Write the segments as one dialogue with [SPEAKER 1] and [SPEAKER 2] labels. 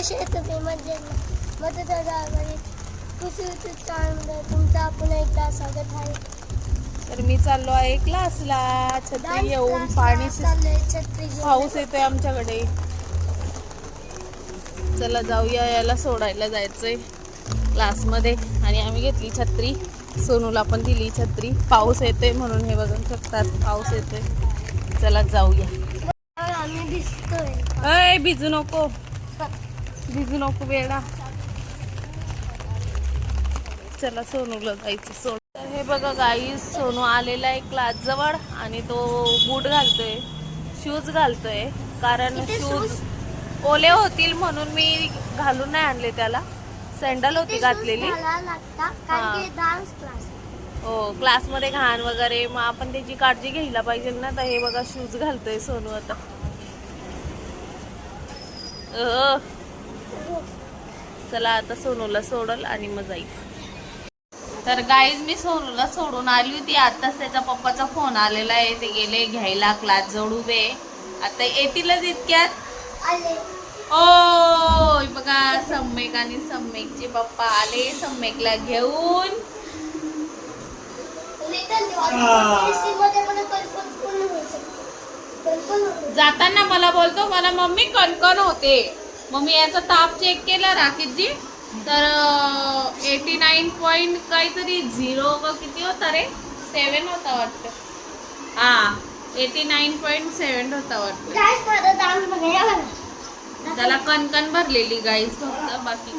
[SPEAKER 1] कसे तुम्ही? कृषी चॅनलमध्ये तुमचं आपण एकदा स्वागत आहे.
[SPEAKER 2] तर मी चाललो आहे क्लासला छत्री येऊन पाणी
[SPEAKER 1] चाललोय. छत्री.
[SPEAKER 2] पाऊस येतोय आमच्याकडे. चला जाऊया याला सोडायला जायचंय क्लासमध्ये आणि आम्ही घेतली छत्री. सोनूला पण दिली छत्री. पाऊस येतोय म्हणून हे बघू शकतात. पाऊस येतोय. चला जाऊया.
[SPEAKER 1] आम्ही
[SPEAKER 2] अय भिजू नको. भिजू नको बेडा. चला सोनूला जायचं सोड तर हे बघा गाई सोनू आलेला आहे क्लास जवळ आणि तो बूट घालतोय शूज घालतोय. कारण शूज ओले होतील म्हणून मी घालून नाही आणले त्याला. सँडल होती घातलेली. हा. क्लासमध्ये घाण वगैरे मग आपण त्याची काळजी घ्यायला पाहिजे ना. तर हे बघा शूज घालतोय सोनू आता. चला आता सोनूला सोडल आणि मग जाईल. तर गाईज मी सोनूला सोडून आली होती. आताच त्याच्या पप्पाचा फोन आलेला आहे. ते गेले घ्यायला क्लास जवळ उभे आता येतीलच इतक्यात? ओ बघा सम्यक आणि सम्यकचे पप्पा आले. सम्यकला घेऊन. जाताना मला बोलतो मला मम्मी कणकण होते. मग मी याचा ताप चेक केला राकेशजी. तर एटी नाईन पॉईंट काहीतरी झिरो का किती होता रे? सेवन होता वाटतं. हा एटी नाईन पॉईंट सेवन होता वाटतं. त्याला कणकण भरलेली गाईस फक्त बाकी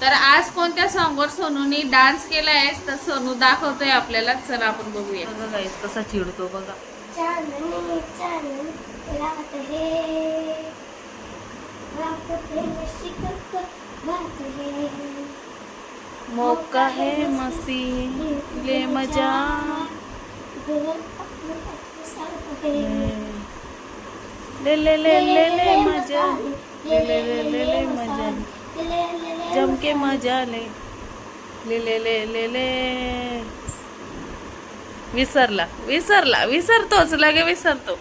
[SPEAKER 2] तर आज कोणत्या सॉंगवर सोनूने डान्स केलाय? तर सोनू दाखवतोय आपल्याला. चला आपण बघूया. बघा गाईस कसा चिडतो बघा.
[SPEAKER 1] है है शिकत है
[SPEAKER 2] मौका है मस्ती ले मजा
[SPEAKER 1] है
[SPEAKER 2] ले ले ले ले ले मजा ले ले ले ले ले मजा जम के मजा ले ले ले ले ले ले विसरला विसरला विसरतोच लगे विसरतो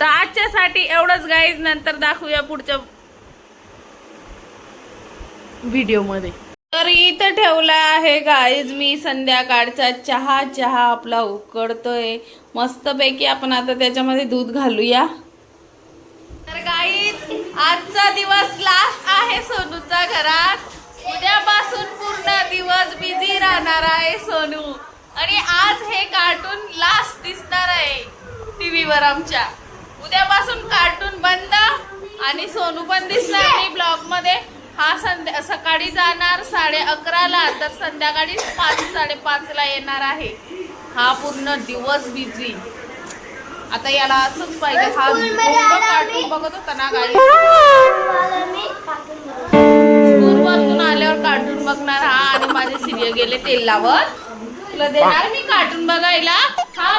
[SPEAKER 2] तर आजच्यासाठी एवढंच गाईज नंतर दाखवूया पुढच्या व्हिडिओमध्ये. तर इथं ठेवला आहे गाईज मी संध्याकाळचा चहा चहा आपला उकडतोय. मस्तपैकी आपण आता त्याच्यामध्ये दूध घालूया. तर गाईज आजचा दिवस लास्ट आहे सोनूचा घरात. उद्यापासून पूर्ण दिवस बिझी राहणार आहे सोनू. आणि आज हे कार्टून लास्ट दिसणार आहे टीव्हीवर आमच्या. उद्यापासून कार्टून बंद. आणि सोनू पण दिसणार नाही ब्लॉगमध्ये. हा संध्या सकाळी जाणार साडे अकराला तर संध्याकाळी पाच साडेपाच ला येणार आहे. हा पूर्ण दिवस बिझी आता याला असंच पाहिजे. हा कार्टून बघत होता ना गाडी स्कूलवरून आल्यावर कार्टून बघणार हा आणि माझे सिरियल गेले तेल लावत तुला देणार मी कार्टून बघायला? हा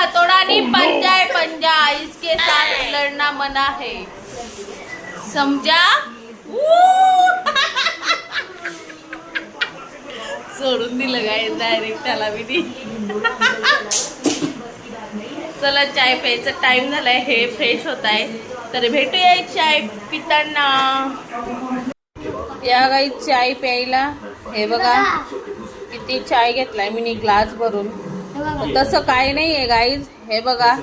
[SPEAKER 2] हथौड़ा नहीं पंजा है पंजा इसके साथ लड़ना मना है समझा सोडून दिलं काय? डायरेक्ट त्याला मी ती चला चाय प्यायचा टाइम झालाय. हे फ्रेश होत आहे. तर भेटूया चाय पिताना. या काही चाय प्यायला. हे बघा किती चाय घेतलाय मी ग्लास भरून. तसं काय नाही आहे गाईज हे बघा.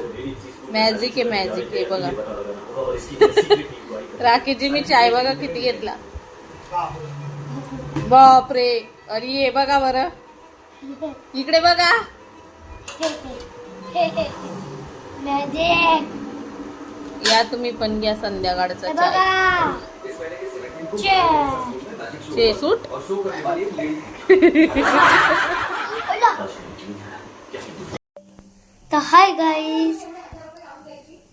[SPEAKER 2] मॅजिक आहे मॅजिक आहे बघा. राखीची मी चाय बघा किती घेतला. बापरे. अरे हे बघा बरं. इकडे बघा.
[SPEAKER 1] मॅजिक
[SPEAKER 2] या तुम्ही पण घ्या संध्याकाळचा
[SPEAKER 1] हे
[SPEAKER 2] चाय. सूट
[SPEAKER 1] तर हाय गाईज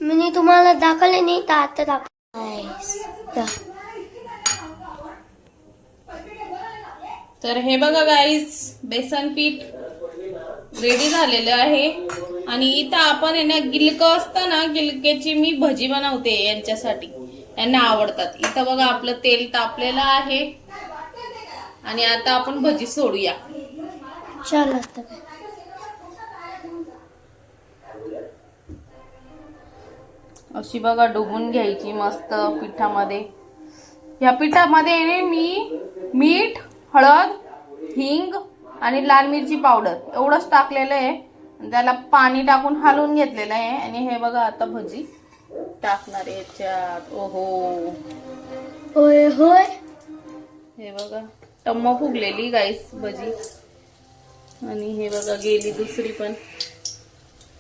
[SPEAKER 1] मी तुम्हाला दाखवले नाही तर आता दाखव गाईस
[SPEAKER 2] तर हे बघा गाईज बेसन पीठ रेडी झालेलं आहे. आणि इथं आपण आहे ना गिलकं असतं ना गिलक्याची मी भजी बनवते यांच्यासाठी. यांना आवडतात. इथं बघा आपलं तेल तापलेलं आहे. आणि आता आपण भजी सोडूया.
[SPEAKER 1] चल
[SPEAKER 2] अशी बघा डुबून घ्यायची मस्त पिठामध्ये. ह्या पिठामध्ये मी मीठ हळद हिंग आणि लाल मिरची पावडर. एवढंच टाकलेलं आहे. त्याला पाणी टाकून हलवून घेतलेलं आहे. आणि हे बघा आता भजी टाकणार आहे याच्यात. ओहो.
[SPEAKER 1] होय होय.
[SPEAKER 2] हे बघा टम्म फुगलेली गाईस भजी. आणि हे बघा गेली दुसरी पण.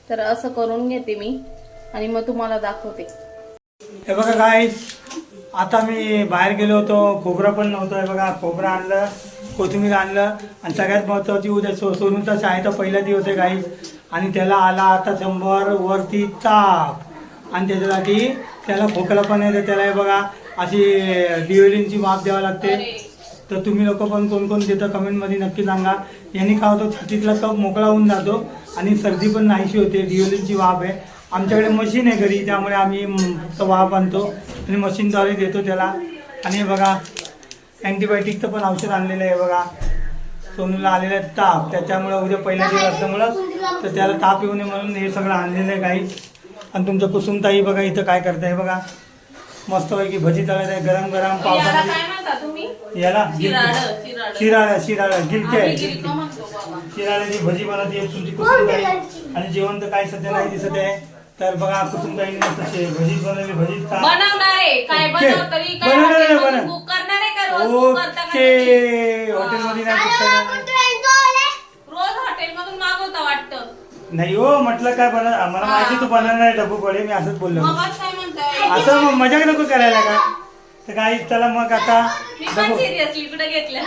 [SPEAKER 2] तर असं करून घेते मी. आणि मग तुम्हाला दाखवते.
[SPEAKER 3] हे बघा काय आता मी बाहेर गेलो होतो खोबरं पण नव्हतं हे बघा खोबरं आणलं कोथिंबीर आणलं आणि सगळ्यात महत्त्वाची उद्या सो सोनूचा शाळेचा पहिला दिवस आहे काही आणि त्याला आला आता शंभर वरती ताप आणि त्याच्यासाठी त्याला खोकला पण आहे तर त्याला हे बघा अशी डिओलिनची माप द्यावं लागते. तर तुम्ही लोक पण कोण कोण देतं कमेंटमध्ये नक्की सांगा. यांनी काय होतं छातीतला कप मोकळा होऊन जातो आणि सर्दी पण नाहीशी होते डिओलिनची वाफ आहे. आमच्याकडे मशीन आहे घरी त्यामुळे आम्ही फक्त वाफ आणतो आणि मशीनद्वारे देतो त्याला. आणि हे बघा अँटीबायोटिकचं पण औषध आणलेलं आहे बघा. सोनूला आलेला आहे ताप त्याच्यामुळे उद्या पहिल्या दिवस असल्यामुळं तर त्याला ताप येऊ नये म्हणून हे सगळं आणलेलं आहे काही आणि तुमचं कुसुमताई बघा इथं काय करताय बघा. मस्तपैकी भजी तळत आहे गरम गरम पावसामध्ये
[SPEAKER 2] काय
[SPEAKER 3] याला
[SPEAKER 2] शिराळं, शिराळं.
[SPEAKER 3] शिराळा शिराळा गिलके. आहे. शिराळ्याची भजी बनवते तुमची कुसुमताई. आणि जेवण तर काही सध्या नाही दिसत आहे. तर बघा कुसुमताईने तसे भजी बनवली भजी खा
[SPEAKER 2] बनवणार आहे. काय
[SPEAKER 3] ओके.
[SPEAKER 2] बनव तरी काय
[SPEAKER 3] बनवणार आहे,
[SPEAKER 2] हॉटेलमधून
[SPEAKER 3] बनव.
[SPEAKER 2] बुक करणार आहे का रोज? बुक करता का
[SPEAKER 3] ओके
[SPEAKER 2] नाही?
[SPEAKER 3] हॉटेलमध्ये नाही.
[SPEAKER 2] रोज मागवता वाटतं.
[SPEAKER 3] नाही हो म्हटलं काय बनव मला माहिती तू बनवणार आहे डबू पडे मी असंच बोललो.
[SPEAKER 2] मग आज काय म्हणताय?
[SPEAKER 3] असं मग मजाक नको करायला का? तर काही चला मग आता
[SPEAKER 2] मी पण
[SPEAKER 3] डबू
[SPEAKER 2] सिरियसली इकडे घेतलं.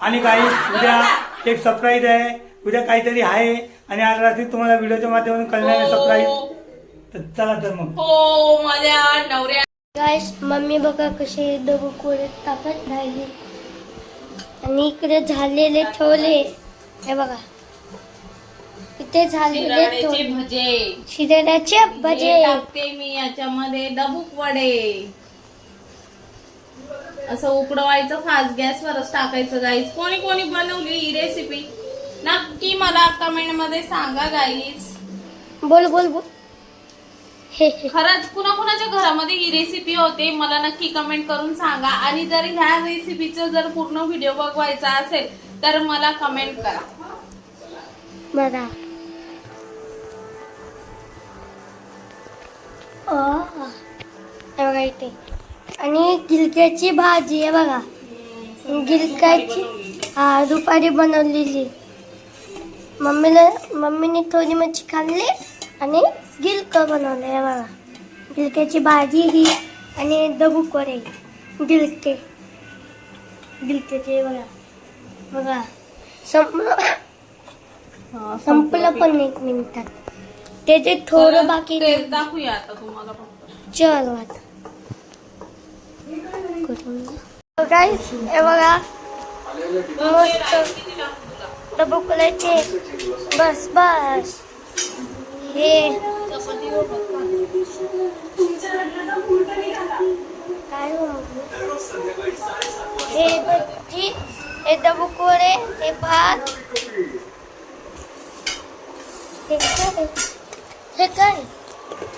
[SPEAKER 3] आणि काही उद्या एक सरप्राईज आहे. उद्या काहीतरी आहे आणि आज रात्री तुम्हाला व्हिडिओच्या माध्यमातून कळणार आहे सरप्राईज तर चला तर मग.
[SPEAKER 2] हो माझ्या नवऱ्या
[SPEAKER 1] गाईस मम्मी बघा कसे दगड कोरे तापत राहिले. आणि इकडे झालेले ठेवले हे बघा. इथे झालेले ठेवले
[SPEAKER 2] भजे.
[SPEAKER 1] शिराड्याचे
[SPEAKER 2] हे
[SPEAKER 1] भजे.
[SPEAKER 2] टाकते मी याच्यामध्ये डबूक वडे. असं उकडवायचं फास्ट गॅसवरच टाकायचं गाईज कोणी कोणी बनवली ही रेसिपी नक्की मला कमेंटमध्ये सांगा गाईज
[SPEAKER 1] बोल बोल बोल. हे हे.
[SPEAKER 2] खरंच कुणा कुणाच्या घरामध्ये ही रेसिपी होते मला नक्की कमेंट करून सांगा. आणि जर ह्या रेसिपीचं जर पूर्ण व्हिडिओ बघवायचा असेल तर मला कमेंट करा.
[SPEAKER 1] बघा. आ, बघा इथे. आणि गिलक्याची भाजी आहे बघा. गिलकाची हा दुपारी बनवलेली. मम्मीला मम्मीने थोडी मच्छी खाल्ली आणि गिलक बनवलं आहे बघा. गिलक्याची भाजी ही आणि दबूक वडे गिलके. गिलक्याचे बघा. बघा. संपलं
[SPEAKER 2] हा,
[SPEAKER 1] संपलं पण एक मिनिटात त्याचे थोडं बाकी
[SPEAKER 2] तेल दाखवूया आता तुम्हाला फक्त
[SPEAKER 1] चल आता. करून घे. Guys, हे बघा. मस्त. डबुकल्याचे बस बस. हे. काय म्हणू? हे भजी हे डबुकोळे हे भात. हे काय? हे काय?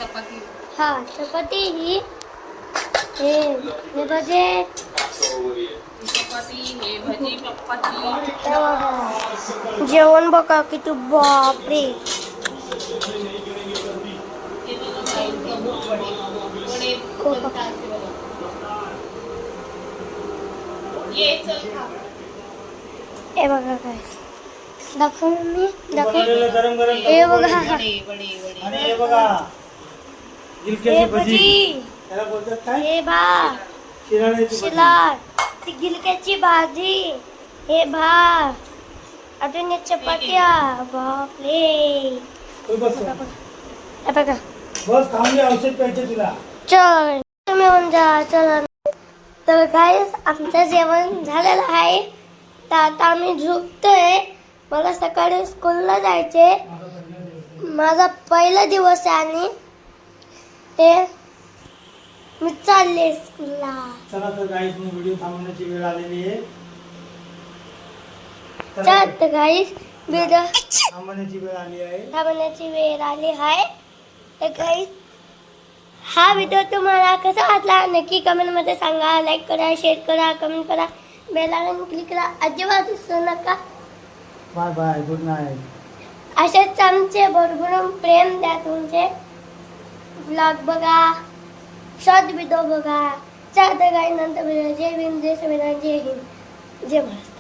[SPEAKER 2] चपाती.
[SPEAKER 1] हा चपाती ही. हे हे भजे
[SPEAKER 2] चपाती हे भजी चपाती
[SPEAKER 1] हे बघा. जेवण बघा किती बापरे.
[SPEAKER 2] हे बघा
[SPEAKER 1] काय दाखव मी दाखव. हे बघा.
[SPEAKER 3] हे बघा.
[SPEAKER 1] हे
[SPEAKER 3] गिलक्याची भजी.
[SPEAKER 1] ती गिलक्याची भाजी हे भात. अजून हे चपात्या बापरे.
[SPEAKER 3] तू बस.
[SPEAKER 1] बघा.
[SPEAKER 3] बस खाऊन घे औषध प्यायचे तुला.
[SPEAKER 1] चल तुम्ही म्हणून जा चला तर काय आमचं जेवण झालेलं आहे. तर आता आम्ही झोपतोय. मला सकाळी स्कूलला जायचे माझा पहिला दिवस आहे आणि ते मी चालले स्कूलला.
[SPEAKER 3] चला तर काही व्हिडिओ थांबवण्याची वेळ आलेली आहे.
[SPEAKER 1] तर गाईस व्हिडिओ
[SPEAKER 3] थांबण्याची वेळ आली आहे.
[SPEAKER 1] थांबण्याची वेळ आली आहे. तर गाईस हा व्हिडिओ तुम्हाला कसा वाटला नक्की कमेंटमध्ये सांगा. लाईक करा शेअर करा कमेंट करा. बेल आयकॉन क्लिक करा. अजिबात विसरू नका.
[SPEAKER 3] बाय बाय गुड नाईट
[SPEAKER 1] असेच आमचे भरभरून प्रेम द्या तुमचे. ब्लॉग बघा. शॉर्ट व्हिडिओ बघा चार गाई नंतर जय भीम जय संविधान जय हिंद जय महाराष्ट्र